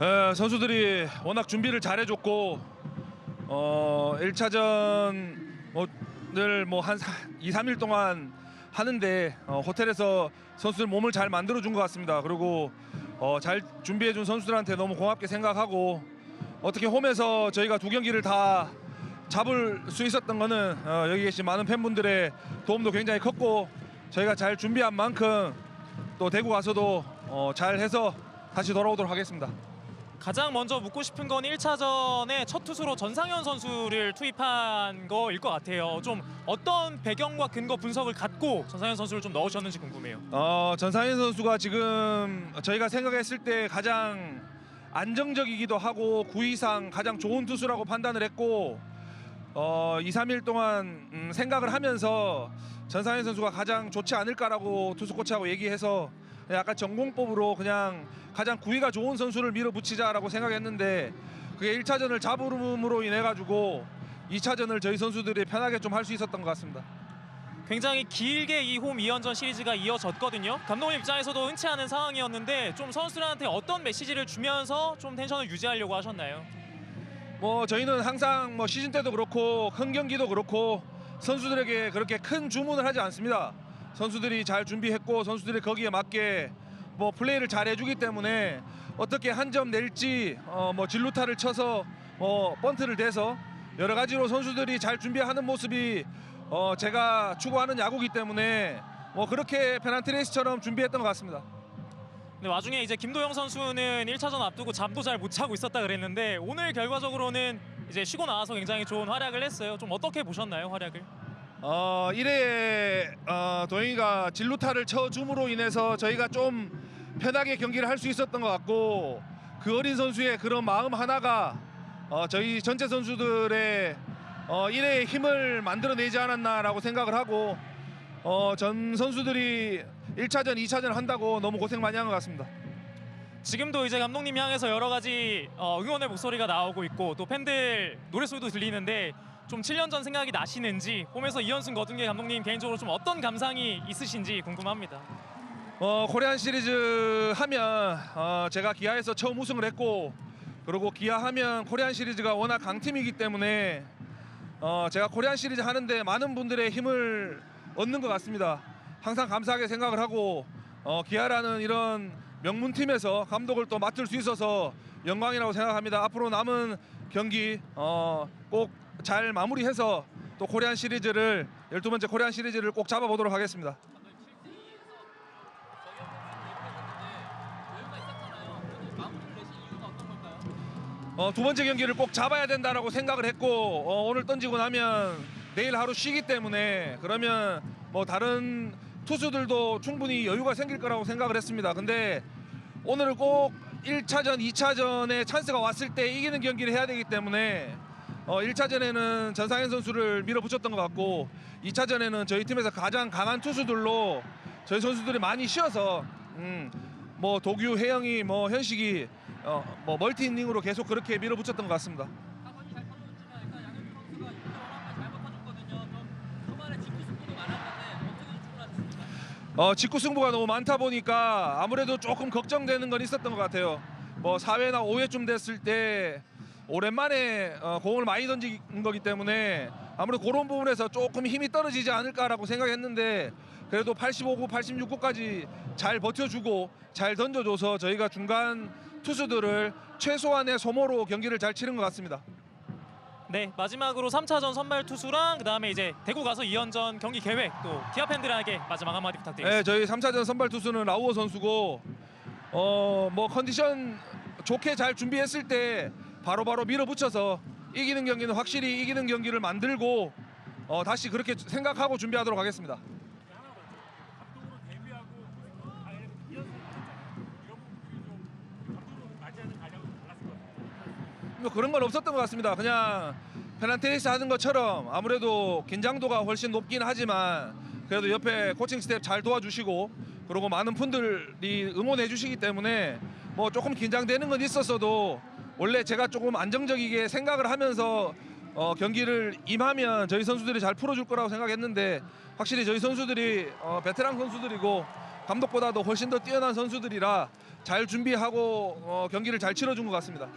에, 선수들이 워낙 준비를 잘해줬고 어 1차전 늘뭐한 2, 3일 동안 하는데 어, 호텔에서 선수들 몸을 잘 만들어준 것 같습니다. 그리고 어, 잘 준비해준 선수들한테 너무 고맙게 생각하고 어떻게 홈에서 저희가 두 경기를 다 잡을 수 있었던 거는 어, 여기 계신 많은 팬분들의 도움도 굉장히 컸고 저희가 잘 준비한 만큼 또 대구 가서도 어, 잘 해서 다시 돌아오도록 하겠습니다. 가장 먼저 묻고 싶은 건 1차전에 첫 투수로 전상현 선수를 투입한 거일 것 같아요. 좀 어떤 배경과 근거 분석을 갖고 전상현 선수를 좀 넣으셨는지 궁금해요. 어, 전상현 선수가 지금 저희가 생각했을 때 가장 안정적이기도 하고 구위상 가장 좋은 투수라고 판단을 했고 어, 2, 3일 동안 음, 생각을 하면서 전상현 선수가 가장 좋지 않을까라고 투수 코치하고 얘기해서 약간 전공법으로 그냥 가장 구위가 좋은 선수를 밀어붙이자라고 생각했는데 그게 1차전을 잡음으로 인해 가지고 2차전을 저희 선수들이 편하게 좀 할 수 있었던 것 같습니다. 굉장히 길게 이 홈 2연전 시리즈가 이어졌거든요. 감독님 입장에서도 흔치 않은 상황이었는데 좀 선수들한테 어떤 메시지를 주면서 좀 텐션을 유지하려고 하셨나요? 뭐 저희는 항상 뭐 시즌 때도 그렇고 큰 경기도 그렇고 선수들에게 그렇게 큰 주문을 하지 않습니다. 선수들이 잘 준비했고 선수들이 거기에 맞게 뭐 플레이를 잘 해주기 때문에 어떻게 한 점 낼지 어 뭐 진루타를 쳐서 뭐 번트를 대서 여러 가지로 선수들이 잘 준비하는 모습이 어 제가 추구하는 야구기 때문에 뭐 그렇게 페난트 레이스처럼 준비했던 것 같습니다. 근데 와중에 이제 김도영 선수는 1차전 앞두고 잠도 잘 못 자고 있었다 그랬는데 오늘 결과적으로는 이제 쉬고 나와서 굉장히 좋은 활약을 했어요. 좀 어떻게 보셨나요, 활약을? 어 1회에 어, 도영이가 진루타를 쳐줌으로 인해서 저희가 좀 편하게 경기를 할 수 있었던 것 같고 그 어린 선수의 그런 마음 하나가 어, 저희 전체 선수들의 어, 1회의 힘을 만들어내지 않았나라고 생각을 하고 어, 전 선수들이 1차전, 2차전 한다고 너무 고생 많이 한 것 같습니다. 지금도 이제 감독님 향해서 여러 가지 어, 응원의 목소리가 나오고 있고 또 팬들 노래소리도 들리는데 좀 7년 전 생각이 나시는지 홈에서 2연승 거둔 게 감독님 개인적으로 좀 어떤 감상이 있으신지 궁금합니다. 어, 코리안 시리즈 하면 어, 제가 기아에서 처음 우승을 했고 그리고 기아 하면 코리안 시리즈가 워낙 강팀이기 때문에 어, 제가 코리안 시리즈 하는데 많은 분들의 힘을 얻는 것 같습니다. 항상 감사하게 생각을 하고 어, 기아라는 이런 명문 팀에서 감독을 또 맡을 수 있어서 영광이라고 생각합니다. 앞으로 남은 경기 어, 꼭 잘 마무리해서 또 코리안 시리즈를 12번째 코리안 시리즈를 꼭 잡아보도록 하겠습니다. 어, 두 번째 경기를 꼭 잡아야 된다라고 생각을 했고 어, 오늘 던지고 나면 내일 하루 쉬기 때문에 그러면 뭐 다른 투수들도 충분히 여유가 생길 거라고 생각을 했습니다. 근데 오늘 꼭 1차전, 2차전에 찬스가 왔을 때 이기는 경기를 해야 되기 때문에 어, 1차전에는 전상현 선수를 밀어붙였던 것 같고 2차전에는 저희 팀에서 가장 강한 투수들로 저희 선수들이 많이 쉬어서 음, 뭐 도규, 혜영이, 뭐 현식이 어, 뭐 멀티 이닝으로 계속 그렇게 밀어붙였던 것 같습니다. 타선이 잘 터졌지만 일단 양현종 선수가 2대 원한발 잘 버텨줬거든요. 좀 초반에 직구 승부도 많았는데 어떻게 좀 주문하셨습니까? 어, 직구 승부가 너무 많다 보니까 아무래도 조금 걱정되는 건 있었던 것 같아요. 뭐 4회나 5회쯤 됐을 때 오랜만에 어, 공을 많이 던진 거기 때문에 아무래도 그런 부분에서 조금 힘이 떨어지지 않을까라고 생각했는데 그래도 85구, 86구까지 잘 버텨주고 잘 던져줘서 저희가 중간 투수들을 최소한의 소모로 경기를 잘 치른 것 같습니다. 네 마지막으로 3차전 선발 투수랑 그 다음에 이제 대구 가서 2연전 경기 계획 또 기아 팬들에게 마지막 한마디 부탁드리겠습니다. 네, 저희 3차전 선발 투수는 라우어 선수고 어 뭐 컨디션 좋게 잘 준비했을 때 바로 바로 밀어붙여서 이기는 경기는 확실히 이기는 경기를 만들고 어 다시 그렇게 생각하고 준비하도록 하겠습니다. 뭐 그런 건 없었던 것 같습니다. 그냥 페난테니스 하는 것처럼 아무래도 긴장도가 훨씬 높긴 하지만 그래도 옆에 코칭 스텝 잘 도와주시고 그리고 많은 분들이 응원해 주시기 때문에 뭐 조금 긴장되는 건 있었어도 원래 제가 조금 안정적이게 생각을 하면서 어, 경기를 임하면 저희 선수들이 잘 풀어줄 거라고 생각했는데 확실히 저희 선수들이 어, 베테랑 선수들이고 감독보다도 훨씬 더 뛰어난 선수들이라 잘 준비하고 어, 경기를 잘 치러준 것 같습니다.